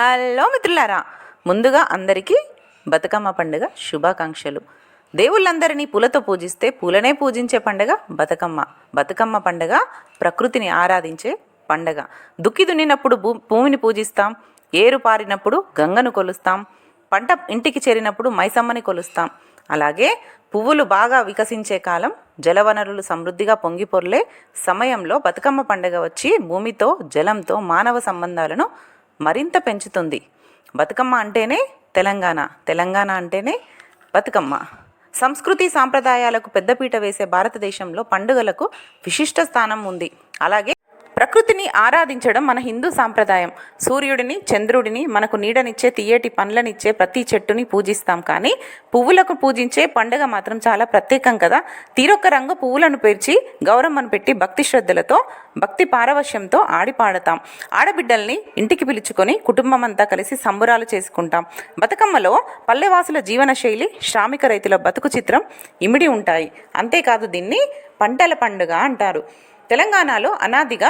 Hello మిత్రులారా ముందుగా అందరికీ బతుకమ్మ పండుగ శుభాకాంక్షలు. దేవుళ్ళందరినీ పూలతో పూజిస్తే పూలనే పూజించే పండుగ బతుకమ్మ. బతుకమ్మ పండుగ ప్రకృతిని ఆరాధించే పండగ. దుక్కి దున్నినప్పుడు భూ భూమిని పూజిస్తాం ఏరు పారినప్పుడు గంగను కొలుస్తాం పంట ఇంటికి చేరినప్పుడు మైసమ్మని కొలుస్తాం. అలాగే పువ్వులు బాగా వికసించే కాలం జలవనరులు సమృద్ధిగా పొంగిపొర్లే సమయంలో బతుకమ్మ పండుగ వచ్చి భూమితో జలంతో మానవ సంబంధాలను మరింత పెంచుతుంది. బతుకమ్మ అంటేనే తెలంగాణ తెలంగాణ అంటేనే బతుకమ్మ. సంస్కృతి సాంప్రదాయాలకు పెద్దపీట వేసే భారతదేశంలో పండుగలకు విశిష్ట స్థానం ఉంది. అలాగే ప్రకృతిని ఆరాధించడం మన హిందూ సాంప్రదాయం. సూర్యుడిని చంద్రుడిని మనకు నీడనిచ్చే తీయటి పండ్లనిచ్చే ప్రతి చెట్టుని పూజిస్తాం. కానీ పువ్వులకు పూజించే పండుగ మాత్రం చాలా ప్రత్యేకం కదా. తీరొక్క రంగు పువ్వులను పేర్చి గౌరమ్మను పెట్టి భక్తి శ్రద్ధలతో భక్తి పారవశ్యంతో ఆడిపాడతాం. ఆడబిడ్డల్ని ఇంటికి పిలుచుకొని కుటుంబం అంతా కలిసి సంబురాలు చేసుకుంటాం. బతుకమ్మలో పల్లెవాసుల జీవన శైలి శ్రామిక రైతుల బతుకు చిత్రం ఇమిడి ఉంటాయి. అంతేకాదు దీన్ని పంటల పండుగ అంటారు. తెలంగాణలో అనాదిగా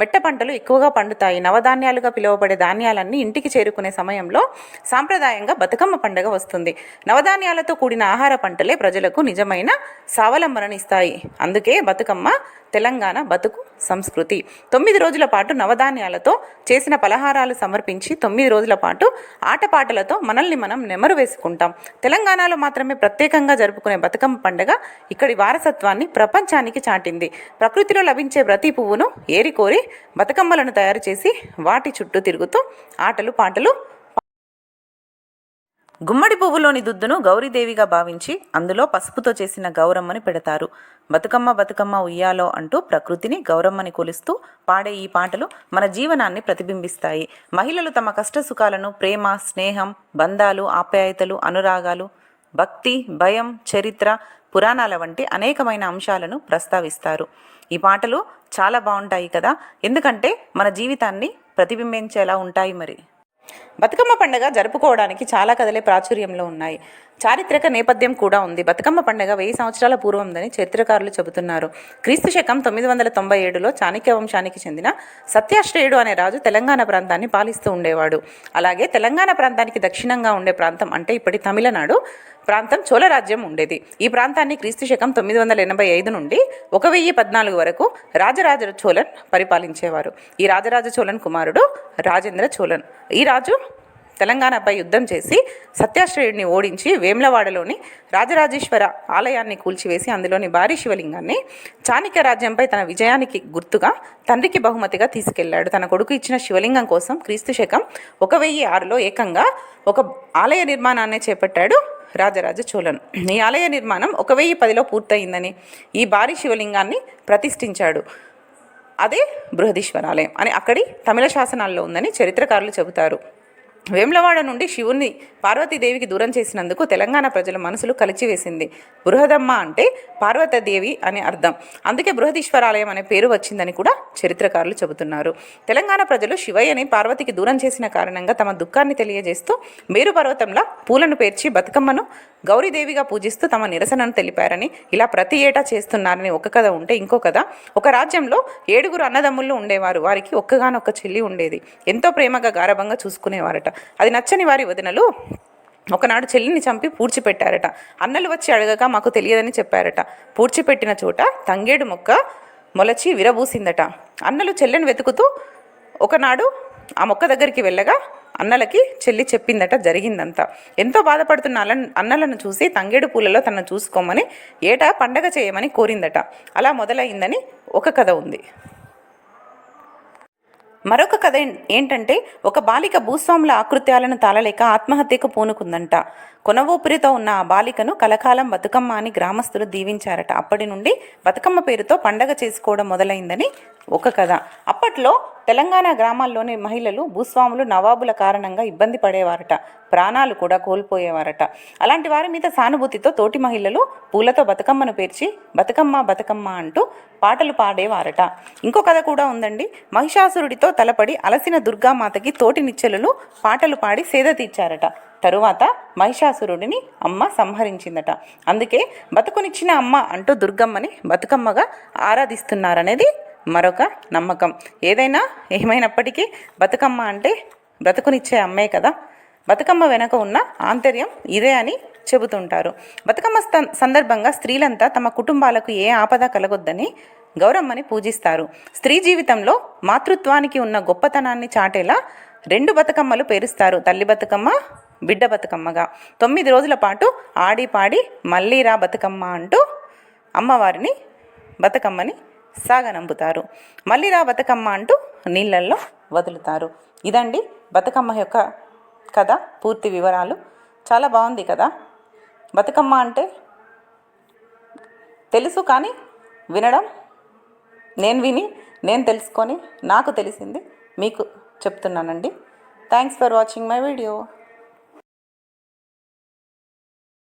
మెట్ట పంటలు ఎక్కువగా పండుతాయి. నవధాన్యాలుగా పిలువబడే ధాన్యాలన్నీ ఇంటికి చేరుకునే సమయంలో సాంప్రదాయంగా బతుకమ్మ పండుగ వస్తుంది. నవధాన్యాలతో కూడిన ఆహార పంటలే ప్రజలకు నిజమైన స్వావలంబననిస్తాయి అందుకే బతుకమ్మ తెలంగాణ బతుకు సంస్కృతి. తొమ్మిది రోజుల పాటు నవధాన్యాలతో చేసిన పలహారాలు సమర్పించి తొమ్మిది రోజుల పాటు ఆటపాటలతో మనల్ని మనం నెమరు వేసుకుంటాం. తెలంగాణలో మాత్రమే ప్రత్యేకంగా జరుపుకునే బతుకమ్మ పండుగ ఇక్కడి వారసత్వాన్ని ప్రపంచానికి చాటింది. ప్రకృతిలో లభించే ప్రతి పువ్వును ఏరికోరి బతుకమ్మలను తయారు చేసి వాటి చుట్టూ తిరుగుతూ ఆటలు పాటలు గుమ్మడి పువ్వులోని దుద్దును గౌరీదేవిగా భావించి అందులో పసుపుతో చేసిన గౌరమ్మని పెడతారు. బతుకమ్మ బతుకమ్మ ఉయ్యాలో అంటూ ప్రకృతిని గౌరమ్మని కొలుస్తూ పాడే ఈ పాటలు మన జీవనాన్ని ప్రతిబింబిస్తాయి. మహిళలు తమ కష్ట సుఖాలను ప్రేమ స్నేహం బంధాలు ఆప్యాయతలు అనురాగాలు భక్తి భయం చరిత్ర పురాణాల వంటి అనేకమైన అంశాలను ప్రస్తావిస్తారు. ఈ పాటలు చాలా బాగుంటాయి కదా. ఎందుకంటే మన జీవితాన్ని ప్రతిబింబించేలా ఉంటాయి మరి. బతుకమ్మ పండుగ జరుపుకోవడానికి చాలా కథలే ప్రాచుర్యంలో ఉన్నాయి. చారిత్రక నేపథ్యం కూడా ఉంది. బతుకమ్మ పండుగ వెయ్యి సంవత్సరాల పూర్వందని చరిత్రకారులు చెబుతున్నారు. క్రీస్తు శకం తొమ్మిది వందల తొంభై ఏడులో చాణక్య వంశానికి చెందిన సత్యాశ్రయుడు అనే రాజు తెలంగాణ ప్రాంతాన్ని పాలిస్తూ ఉండేవాడు. అలాగే తెలంగాణ ప్రాంతానికి దక్షిణంగా ఉండే ప్రాంతం అంటే ఇప్పటి తమిళనాడు ప్రాంతం చోళరాజ్యం ఉండేది. ఈ ప్రాంతాన్ని క్రీస్తు శకం తొమ్మిది వందల ఎనభై ఐదు నుండి ఒక వెయ్యి పద్నాలుగు వరకు రాజరాజ చోళన్ పరిపాలించేవారు. ఈ రాజరాజ చోళన్ కుమారుడు రాజేంద్ర చోళన్. ఈ రాజు తెలంగాణపై యుద్ధం చేసి సత్యాశ్రయుడిని ఓడించి వేములవాడలోని రాజరాజేశ్వర ఆలయాన్ని కూల్చివేసి అందులోని భారీ శివలింగాన్ని చాణక్య రాజ్యంపై తన విజయానికి గుర్తుగా తండ్రికి బహుమతిగా తీసుకెళ్ళాడు. తన కొడుకు ఇచ్చిన శివలింగం కోసం క్రీస్తు శకం ఒక వెయ్యి ఆరులో ఏకంగా ఒక ఆలయ నిర్మాణాన్ని చేపట్టాడు రాజరాజ చోళన్. ఈ ఆలయ నిర్మాణం ఒక వెయ్యి పదిలో పూర్తయిందని ఈ భారీ శివలింగాన్ని ప్రతిష్ఠించాడు. అదే బృహదీశ్వరాలయం. అని అక్కడి తమిళ శాసనాల్లో ఉందని చరిత్రకారులు చెబుతారు. వేములవాడ నుండి శివుని పార్వతీదేవికి దూరం చేసినందుకు తెలంగాణ ప్రజల మనసులు కలిచివేసింది. బృహదమ్మ అంటే పార్వతీదేవి అని అర్థం. అందుకే బృహదీశ్వరాలయం అనే పేరు వచ్చిందని కూడా చరిత్రకారులు చెబుతున్నారు. తెలంగాణ ప్రజలు శివయ్యని పార్వతికి దూరం చేసిన కారణంగా తమ దుఃఖాన్ని తెలియజేస్తూ మేరు పర్వతంలో పూలను పేర్చి బతుకమ్మను గౌరీదేవిగా పూజిస్తూ తమ నిరసనను తెలిపారని ఇలా ప్రతి ఏటా చేస్తున్నారని ఒక కథ ఉంటే ఇంకో కథ. ఒక రాజ్యంలో ఏడుగురు అన్నదమ్ముళ్ళు ఉండేవారు. వారికి ఒక్కగానొక్క చెల్లి ఉండేది. ఎంతో ప్రేమగా గారభంగా చూసుకునేవారట. అది నచ్చని వారి వదినలు ఒకనాడు చెల్లిని చంపి పూడ్చిపెట్టారట. అన్నలు వచ్చి అడగక మాకు తెలియదని చెప్పారట. పూడ్చిపెట్టిన చోట తంగేడు మొక్క మొలచి విరబూసిందట. అన్నలు చెల్లెని వెతుకుతూ ఒకనాడు ఆ మొక్క దగ్గరికి వెళ్ళగా అన్నలకి చెల్లి చెప్పిందట జరిగిందంతా. ఎంతో బాధపడుతున్న అల అన్నలను చూసి తంగేడు పూలలో తనను చూసుకోమని ఏటా పండగ చేయమని కోరిందట. అలా మొదలైందని ఒక కథ ఉంది. మరొక కథ ఏంటంటే ఒక బాలిక భూస్వాముల ఆకృత్యాలను తాళలేక ఆత్మహత్యకు పూనుకుందంట. కొన ఊపిరితో ఉన్న ఆ బాలికను కలకాలం బతుకమ్మ అని గ్రామస్తులు దీవించారట. అప్పటి నుండి బతుకమ్మ పేరుతో పండగ చేసుకోవడం మొదలైందని ఒక కథ. అప్పట్లో తెలంగాణ గ్రామాల్లోని మహిళలు భూస్వాములు నవాబుల కారణంగా ఇబ్బంది పడేవారట. ప్రాణాలు కూడా కోల్పోయేవారట. అలాంటి వారి మీద సానుభూతితో తోటి మహిళలు పూలతో బతుకమ్మను పేర్చి బతుకమ్మ బతుకమ్మ అంటూ పాటలు పాడేవారట. ఇంకో కథ కూడా ఉందండి. మహిషాసురుడితో తలపడి అలసిన దుర్గామాతకి తోటి నిచ్చెలలు పాటలు పాడి సేద తీర్చారట. తరువాత మహిషాసురుడిని అమ్మ సంహరించిందట. అందుకే బతుకునిచ్చిన అమ్మ అంటూ దుర్గమ్మని బతుకమ్మగా ఆరాధిస్తున్నారనేది మరొక నమ్మకం. ఏదైనా ఏమైనప్పటికీ బతుకమ్మ అంటే బ్రతుకునిచ్చే అమ్మే కదా. బతుకమ్మ వెనక ఉన్న ఆంతర్యం ఇదే అని చెబుతుంటారు. బతుకమ్మ స్త- సందర్భంగా స్త్రీలంతా తమ కుటుంబాలకు ఏ ఆపద కలగొద్దని గౌరమ్మని పూజిస్తారు. స్త్రీ జీవితంలో మాతృత్వానికి ఉన్న గొప్పతనాన్ని చాటేలా రెండు బతుకమ్మలు పేరుస్తారు. తల్లి బతుకమ్మ బిడ్డ బతుకమ్మగా. తొమ్మిది రోజుల పాటు ఆడి పాడి మళ్ళీ రా బతుకమ్మ అంటూ అమ్మవారిని బతుకమ్మని సాగనంపుతారు. మళ్ళీ రా బతుకమ్మ అంటూ నీళ్ళల్లో వదులుతారు. ఇదండి బతుకమ్మ యొక్క కథ పూర్తి వివరాలు. చాలా బాగుంది కదా? బతుకమ్మ అంటే తెలుసు కానీ వినడం నేను విని నేను తెలుసుకొని నాకు తెలిసింది మీకు చెప్తున్నానండి. Thanks for watching my video